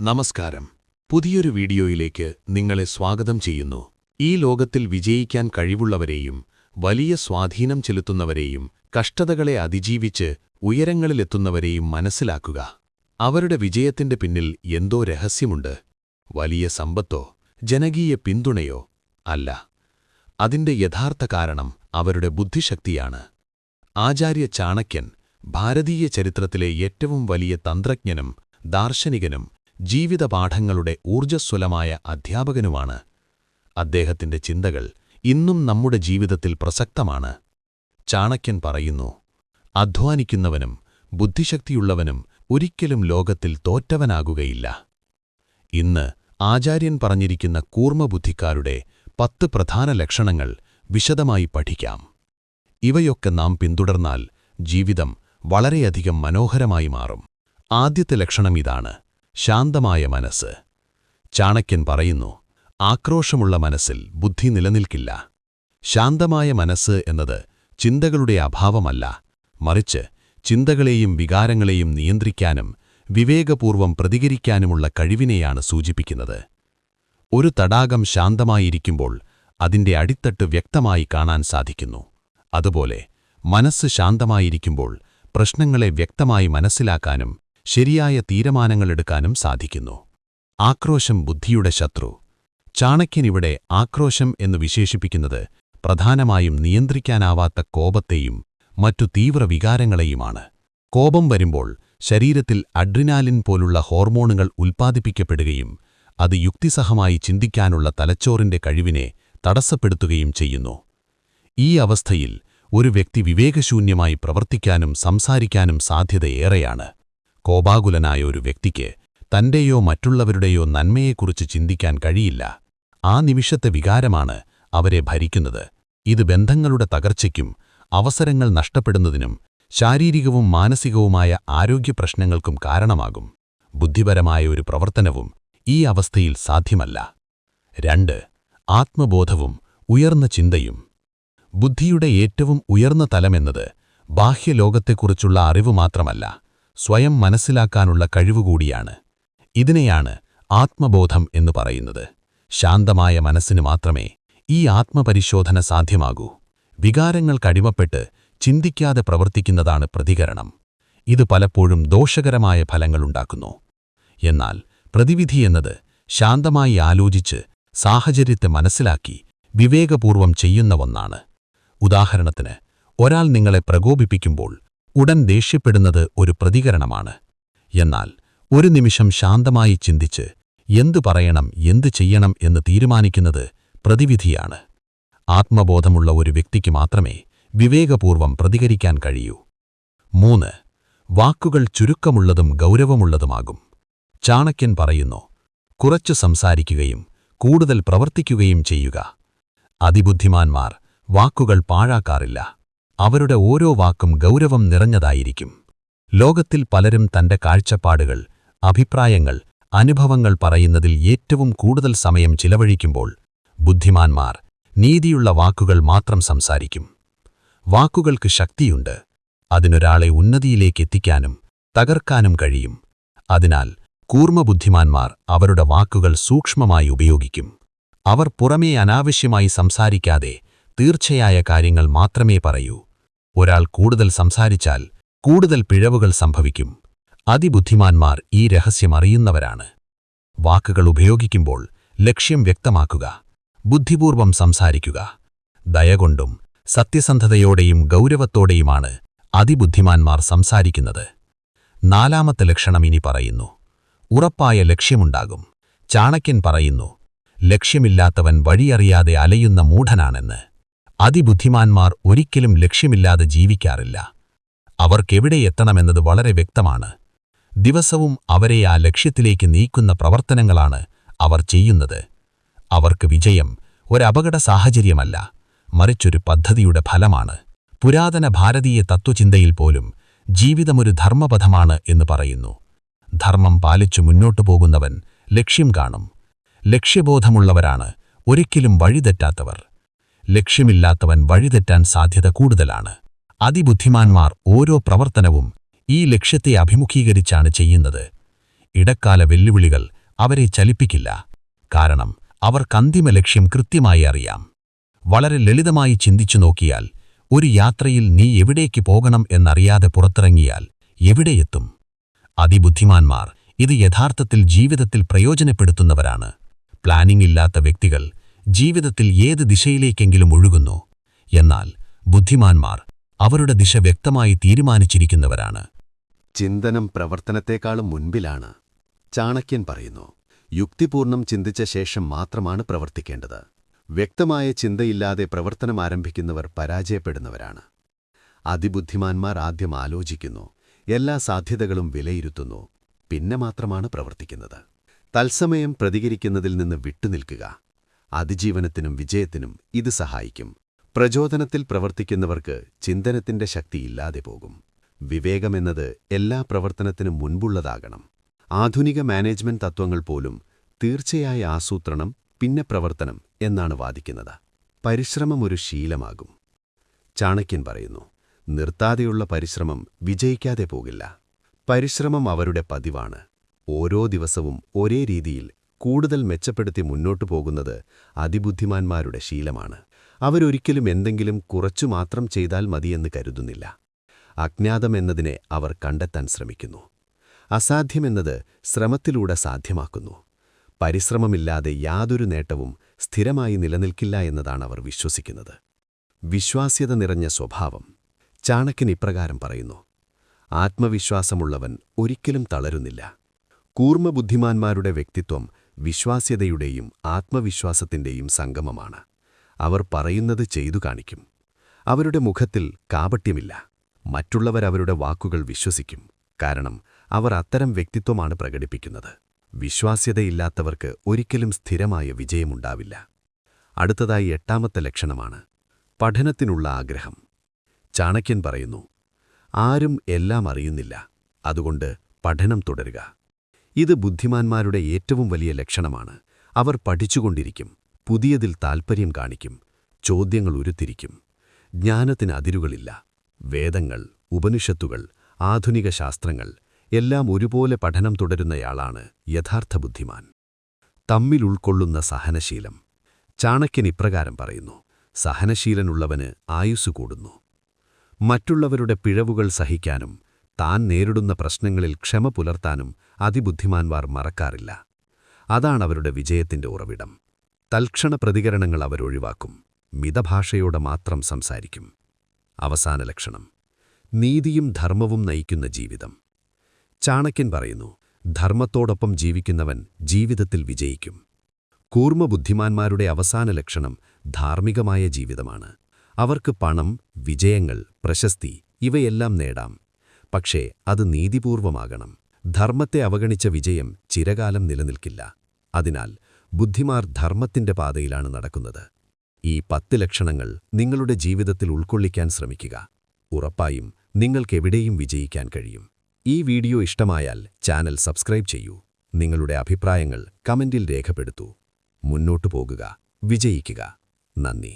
നമസ്കാരം. പുതിയൊരു വീഡിയോയിലേക്ക് നിങ്ങളെ സ്വാഗതം ചെയ്യുന്നു. ഈ ലോകത്തിൽ വിജയിക്കാൻ കഴിവുള്ളവരെയും വലിയ സ്വാധീനം ചെലുത്തുന്നവരെയും കഷ്ടതകളെ അതിജീവിച്ച് ഉയരങ്ങളിലെത്തുന്നവരെയും മനസ്സിലാക്കുക. അവരുടെ വിജയത്തിന്റെ പിന്നിൽ എന്തോ രഹസ്യമുണ്ട്. വലിയ സമ്പത്തോ ജനകീയ പിന്തുണയോ അല്ല. അതിന്റെ യഥാർത്ഥ കാരണം അവരുടെ ബുദ്ധിശക്തിയാണ്. ആചാര്യ ചാണക്യൻ ഭാരതീയ ചരിത്രത്തിലെ ഏറ്റവും വലിയ തന്ത്രജ്ഞനും ദാർശനികനും ജീവിതപാഠങ്ങളുടെ ഊർജസ്വലമായ അധ്യാപകനുമാണ്. അദ്ദേഹത്തിന്റെ ചിന്തകൾ ഇന്നും നമ്മുടെ ജീവിതത്തിൽ പ്രസക്തമാണ്. ചാണക്യൻ പറയുന്നു അധ്വാനിക്കുന്നവനും ബുദ്ധിശക്തിയുള്ളവനും ഒരിക്കലും ലോകത്തിൽ തോറ്റവനാകുകയില്ല. ഇന്ന് ആചാര്യൻ പറഞ്ഞിരിക്കുന്ന കൂർമ്മബുദ്ധിക്കാരുടെ പത്ത് പ്രധാന ലക്ഷണങ്ങൾ വിശദമായി പഠിക്കാം. ഇവയൊക്കെ നാം പിന്തുടർന്നാൽ ജീവിതം വളരെയധികം മനോഹരമായി മാറും. ആദ്യത്തെ ലക്ഷണം ഇതാണ്. ശാന്തമായ മനസ്സ്. ചാണക്യൻ പറയുന്നു ആക്രോശമുള്ള മനസ്സിൽ ബുദ്ധി നിലനിൽക്കില്ല. ശാന്തമായ മനസ്സ് എന്നത് ചിന്തകളുടെ അഭാവമല്ല. മറിച്ച് ചിന്തകളെയും വികാരങ്ങളെയും നിയന്ത്രിക്കാനും വിവേകപൂർവം പ്രതികരിക്കാനുമുള്ള കഴിവിനെയാണ് സൂചിപ്പിക്കുന്നത്. ഒരു തടാകം ശാന്തമായിരിക്കുമ്പോൾ അതിന്റെ അടിത്തട്ട് വ്യക്തമായി കാണാൻ സാധിക്കുന്നു. അതുപോലെ മനസ്സ് ശാന്തമായിരിക്കുമ്പോൾ പ്രശ്നങ്ങളെ വ്യക്തമായി മനസ്സിലാക്കാനും ശരിയായ തീരുമാനങ്ങളെടുക്കാനും സാധിക്കുന്നു. ആക്രോശം ബുദ്ധിയുടെ ശത്രു. ചാണക്യനിവിടെ ആക്രോശം എന്ന് വിശേഷിപ്പിക്കുന്നത് പ്രധാനമായും നിയന്ത്രിക്കാനാവാത്ത കോപത്തെയും മറ്റു തീവ്രവികാരങ്ങളെയുമാണ് കോപം വരുമ്പോൾ ശരീരത്തിൽ അഡ്രിനാലിൻ പോലുള്ള ഹോർമോണുകൾ ഉൽപ്പാദിപ്പിക്കപ്പെടുകയും അത് യുക്തിസഹമായി ചിന്തിക്കാനുള്ള തലച്ചോറിന്റെ കഴിവിനെ തടസ്സപ്പെടുത്തുകയും ചെയ്യുന്നു. ഈ അവസ്ഥയിൽ ഒരു വ്യക്തി വിവേകശൂന്യമായി പ്രവർത്തിക്കാനും സംസാരിക്കാനും സാധ്യതയേറെയാണ്. കോപാകുലനായ ഒരു വ്യക്തിക്ക് തന്റെയോ മറ്റുള്ളവരുടെയോ നന്മയെക്കുറിച്ച് ചിന്തിക്കാൻ കഴിയില്ല. ആ നിമിഷത്തെ വികാരമാണ് അവരെ ഭരിക്കുന്നത്. ഇത് ബന്ധങ്ങളുടെ തകർച്ചയ്ക്കും അവസരങ്ങൾ നഷ്ടപ്പെടുന്നതിനും ശാരീരികവും മാനസികവുമായ ആരോഗ്യ പ്രശ്നങ്ങൾക്കും കാരണമാകും. ബുദ്ധിപരമായ ഒരു പ്രവർത്തനവും ഈ അവസ്ഥയിൽ സാധ്യമല്ല. രണ്ട് ആത്മബോധവും ഉയർന്ന ചിന്തയും. ബുദ്ധിയുടെ ഏറ്റവും ഉയർന്ന തലമെന്നത് ബാഹ്യലോകത്തെക്കുറിച്ചുള്ള അറിവ് മാത്രമല്ല. സ്വയം മനസ്സിലാക്കാനുള്ള കഴിവുകൂടിയാണ്. ഇതിനെയാണ് ആത്മബോധം എന്നു പറയുന്നത്. ശാന്തമായ മനസ്സിന് മാത്രമേ ഈ ആത്മപരിശോധന സാധ്യമാകൂ. വികാരങ്ങൾ കടിമപ്പെട്ട് ചിന്തിക്കാതെ പ്രവർത്തിക്കുന്നതാണ് പ്രതികരണം. ഇത് പലപ്പോഴും ദോഷകരമായ ഫലങ്ങളുണ്ടാക്കുന്നു എന്നാൽ പ്രതിവിധി എന്നത് ശാന്തമായി ആലോചിച്ച് സാഹചര്യത്തെ മനസ്സിലാക്കി വിവേകപൂർവം ചെയ്യുന്ന ഒന്നാണ്. ഉദാഹരണത്തിന് ഒരാൾ നിങ്ങളെ പ്രകോപിപ്പിക്കുമ്പോൾ ഉടൻ ദേഷ്യപ്പെടുന്നത് ഒരു പ്രതികരണമാണ്. എന്നാൽ ഒരു നിമിഷം ശാന്തമായി ചിന്തിച്ച് എന്തു പറയണം എന്തു ചെയ്യണം എന്ന് തീരുമാനിക്കുന്നത് പ്രതിവിധിയാണ്. ആത്മബോധമുള്ള ഒരു വ്യക്തിക്ക് മാത്രമേ വിവേകപൂർവം പ്രതികരിക്കാൻ കഴിയൂ. മൂന്ന് വാക്കുകൾ ചുരുക്കമുള്ളതും ഗൗരവമുള്ളതുമാകും. ചാണക്യൻ പറയുന്നു കുറച്ചു സംസാരിക്കുകയും കൂടുതൽ പ്രവർത്തിക്കുകയും ചെയ്യുക. അതിബുദ്ധിമാന്മാർ വാക്കുകൾ പാഴാക്കാറില്ല. അവരുടെ ഓരോ വാക്കും ഗൗരവം നിറഞ്ഞതായിരിക്കും. ലോകത്തിൽ പലരും തന്റെ കാഴ്ചപ്പാടുകൾ അഭിപ്രായങ്ങൾ അനുഭവങ്ങൾ പറയുന്നതിൽ ഏറ്റവും കൂടുതൽ സമയം ചിലവഴിക്കുമ്പോൾ ബുദ്ധിമാന്മാർ നീതിയുള്ള വാക്കുകൾ മാത്രം സംസാരിക്കും. വാക്കുകൾക്ക് ശക്തിയുണ്ട് അതിനൊരാളെ ഉന്നതിയിലേക്ക് എത്തിക്കാനും തകർക്കാനും കഴിയും. അതിനാൽ കൂർമ്മബുദ്ധിമാന്മാർ അവരുടെ വാക്കുകൾ സൂക്ഷ്മമായി ഉപയോഗിക്കും. അവർ പുറമേ അനാവശ്യമായി സംസാരിക്കാതെ തീർച്ചയായ കാര്യങ്ങൾ മാത്രമേ പറയൂ. ഒരാൾ കൂടുതൽ സംസാരിച്ചാൽ കൂടുതൽ പിഴവുകൾ സംഭവിക്കും. അതിബുദ്ധിമാന്മാർ ഈ രഹസ്യം അറിയുന്നവരാണ്. വാക്കുകൾ ഉപയോഗിക്കുമ്പോൾ ലക്ഷ്യം വ്യക്തമാക്കുക ബുദ്ധിപൂർവം സംസാരിക്കുക. ദയകൊണ്ടും സത്യസന്ധതയോടെയും ഗൗരവത്തോടെയുമാണ് അതിബുദ്ധിമാന്മാർ സംസാരിക്കുന്നത്. നാലാമത്തെ ലക്ഷണം ഇനി പറയുന്നു. ഉറപ്പായ ലക്ഷ്യമുണ്ടാകും. ചാണക്യൻ പറയുന്നു ലക്ഷ്യമില്ലാത്തവൻ വഴിയറിയാതെ അലയുന്ന മൂഢനാണെന്ന്. അതിബുദ്ധിമാന്മാർ ഒരിക്കലും ലക്ഷ്യമില്ലാതെ ജീവിക്കാറില്ല. അവർക്കെവിടെ എത്തണമെന്നത് വളരെ വ്യക്തമാണ്. ദിവസവും അവരെ ആ ലക്ഷ്യത്തിലേക്ക് നീക്കുന്ന പ്രവർത്തനങ്ങളാണ് അവർ ചെയ്യുന്നത്. അവർക്ക് വിജയം ഒരപകട സാഹചര്യമല്ല മറിച്ചൊരു പദ്ധതിയുടെ ഫലമാണ്. പുരാതന ഭാരതീയ തത്വചിന്തയിൽ പോലും ജീവിതമൊരു ധർമ്മപഥമാണ് എന്ന് പറയുന്നു. ധർമ്മം പാലിച്ചു മുന്നോട്ടു പോകുന്നവൻ ലക്ഷ്യം കാണും. ലക്ഷ്യബോധമുള്ളവരാണ് ഒരിക്കലും വഴിതെറ്റാത്തവർ. ലക്ഷ്യമില്ലാത്തവൻ വഴിതെറ്റാൻ സാധ്യത കൂടുതലാണ്. അതിബുദ്ധിമാന്മാർ ഓരോ പ്രവർത്തനവും ഈ ലക്ഷ്യത്തെ അഭിമുഖീകരിച്ചാണ് ചെയ്യുന്നത്. ഇടക്കാല വെല്ലുവിളികൾ അവരെ ചലിപ്പിക്കില്ല. കാരണം അവർക്കന്തിമ ലക്ഷ്യം കൃത്യമായി അറിയാം. വളരെ ലളിതമായി ചിന്തിച്ചു നോക്കിയാൽ ഒരു യാത്രയിൽ നീ എവിടേക്ക് പോകണം എന്നറിയാതെ പുറത്തിറങ്ങിയാൽ എവിടെയെത്തും അതിബുദ്ധിമാന്മാർ ഇത് യഥാർത്ഥത്തിൽ ജീവിതത്തിൽ പ്രയോജനപ്പെടുത്തുന്നവരാണ്. പ്ലാനിംഗ് ഇല്ലാത്ത വ്യക്തികൾ ജീവിതത്തിൽ ഏത് ദിശയിലേക്കെങ്കിലും ഒഴുകുന്നു. എന്നാൽ ബുദ്ധിമാന്മാർ അവരുടെ ദിശ വ്യക്തമായി തീരുമാനിച്ചിരിക്കുന്നവരാണ്. ചിന്തനം പ്രവർത്തനത്തെക്കാളും മുൻപിലാണ്. ചാണക്യൻ പറയുന്നു യുക്തിപൂർണം ചിന്തിച്ച ശേഷം മാത്രമാണ് പ്രവർത്തിക്കേണ്ടത്. വ്യക്തമായ ചിന്തയില്ലാതെ പ്രവർത്തനം ആരംഭിക്കുന്നവർ പരാജയപ്പെടുന്നവരാണ്. അതിബുദ്ധിമാന്മാർ ആദ്യം ആലോചിക്കുന്നു എല്ലാ സാധ്യതകളും വിലയിരുത്തുന്നു പിന്നെ മാത്രമാണ് പ്രവർത്തിക്കുന്നത്. തത്സമയം പ്രതികരിക്കുന്നതിൽ നിന്ന് വിട്ടുനിൽക്കുക. അതിജീവനത്തിനും വിജയത്തിനും ഇത് സഹായിക്കും. പ്രചോദനത്തിൽ പ്രവർത്തിക്കുന്നവർക്ക് ചിന്തനത്തിന്റെ ശക്തിയില്ലാതെ പോകും. വിവേകമെന്നത് എല്ലാ പ്രവർത്തനത്തിനും മുൻപുള്ളതാകണം. ആധുനിക മാനേജ്മെന്റ് തത്വങ്ങൾ പോലും തീർച്ചയായ ആസൂത്രണം പിന്നെ പ്രവർത്തനം എന്നാണ് വാദിക്കുന്നത്. പരിശ്രമം ഒരു ശീലമാകും. ചാണക്യൻ പറയുന്നു നിർത്താതെയുള്ള പരിശ്രമം വിജയിക്കാതെ പോകില്ല. പരിശ്രമം അവരുടെ പതിവാണ്. ഓരോ ദിവസവും ഒരേ രീതിയിൽ കൂടുതൽ മെച്ചപ്പെടുത്തി മുന്നോട്ടു പോകുന്നത് അതിബുദ്ധിമാന്മാരുടെ ശീലമാണ്. അവരൊരിക്കലും എന്തെങ്കിലും കുറച്ചു മാത്രം ചെയ്താൽ മതിയെന്ന് കരുതുന്നില്ല. അജ്ഞാതമെന്നതിനെ അവർ കണ്ടെത്താൻ ശ്രമിക്കുന്നു. അസാധ്യമെന്നത് ശ്രമത്തിലൂടെ സാധ്യമാക്കുന്നു. പരിശ്രമമില്ലാതെ യാതൊരു നേട്ടവും സ്ഥിരമായി നിലനിൽക്കില്ല എന്നതാണ് അവർ വിശ്വസിക്കുന്നത്. വിശ്വാസ്യത നിറഞ്ഞ സ്വഭാവം. ചാണക്യൻ ഇപ്രകാരം പറയുന്നു ആത്മവിശ്വാസമുള്ളവൻ ഒരിക്കലും തളരുന്നില്ല. കൂർമ്മബുദ്ധിമാന്മാരുടെ വ്യക്തിത്വം വിശ്വാസ്യതയുടെയും ആത്മവിശ്വാസത്തിന്റെയും സംഗമമാണ്. അവർ പറയുന്നത് ചെയ്തു കാണിക്കും. അവരുടെ മുഖത്തിൽ കാപട്യമില്ല. മറ്റുള്ളവരവരുടെ വാക്കുകൾ വിശ്വസിക്കും. കാരണം അവർ അത്തരം വ്യക്തിത്വമാണ് പ്രകടിപ്പിക്കുന്നത്. വിശ്വാസ്യതയില്ലാത്തവർക്ക് ഒരിക്കലും സ്ഥിരമായ വിജയമുണ്ടാവില്ല. അടുത്തതായി എട്ടാമത്തെ ലക്ഷണമാണ് പഠനത്തിനുള്ള ആഗ്രഹം. ചാണക്യൻ പറയുന്നു ആരും എല്ലാം അറിയുന്നില്ല. അതുകൊണ്ട് പഠനം തുടരുക. ഇത് ബുദ്ധിമാന്മാരുടെ ഏറ്റവും വലിയ ലക്ഷണമാണ്. അവർ പഠിച്ചുകൊണ്ടിരിക്കും പുതിയതിൽ താൽപ്പര്യം കാണിക്കും ചോദ്യങ്ങൾ ഉരുത്തിരിക്കും. ജ്ഞാനത്തിന് അതിരുകളില്ല. വേദങ്ങൾ ഉപനിഷത്തുകൾ ആധുനിക ശാസ്ത്രങ്ങൾ എല്ലാം ഒരുപോലെ പഠനം തുടരുന്നയാളാണ് യഥാർത്ഥ ബുദ്ധിമാൻ. തമ്മിൽ ഉൾക്കൊള്ളുന്ന സഹനശീലം. ചാണക്യൻ ഇപ്രകാരം പറയുന്നു സഹനശീലനുള്ളവന് ആയുസ് കൂടുന്നു. മറ്റുള്ളവരുടെ പിഴവുകൾ സഹിക്കാനും താൻ നേരിടുന്ന പ്രശ്നങ്ങളിൽ ക്ഷമ പുലർത്താനും അതിബുദ്ധിമാന്മാർ മറക്കാറില്ല. അതാണ് അവരുടെ വിജയത്തിന്റെ ഉറവിടം. തൽക്ഷണ പ്രതികരണങ്ങൾ അവരൊഴിവാക്കും മിതഭാഷയോടെ മാത്രം സംസാരിക്കും. അവസാന ലക്ഷണം. നീതിയും ധർമ്മവും നയിക്കുന്ന ജീവിതം. ചാണക്യൻ പറയുന്നു ധർമ്മത്തോടൊപ്പം ജീവിക്കുന്നവൻ ജീവിതത്തിൽ വിജയിക്കും. കൂർമ്മബുദ്ധിമാന്മാരുടെ അവസാന ലക്ഷണം ധാർമ്മികമായ ജീവിതമാണ്. അവർക്ക് പണം വിജയങ്ങൾ പ്രശസ്തി ഇവയെല്ലാം നേടാം. പക്ഷേ അത് നീതിപൂർവമാകണം. ധർമ്മത്തെ അവഗണിച്ച വിജയം ചിരകാലം നിലനിൽക്കില്ല. അതിനാൽ ബുദ്ധിമാർ ധർമ്മത്തിന്റെ പാതയിലാണ് നടക്കുന്നത്. ഈ പത്ത് ലക്ഷണങ്ങൾ നിങ്ങളുടെ ജീവിതത്തിൽ ഉൾക്കൊള്ളിക്കാൻ ശ്രമിക്കുക. ഉറപ്പായും നിങ്ങൾക്കെവിടെയും വിജയിക്കാൻ കഴിയും. ഈ വീഡിയോ ഇഷ്ടമായാൽ ചാനൽ സബ്സ്ക്രൈബ് ചെയ്യൂ. നിങ്ങളുടെ അഭിപ്രായങ്ങൾ കമന്റിൽ രേഖപ്പെടുത്തൂ. മുന്നോട്ടു പോകുക. വിജയിക്കുക. നന്ദി.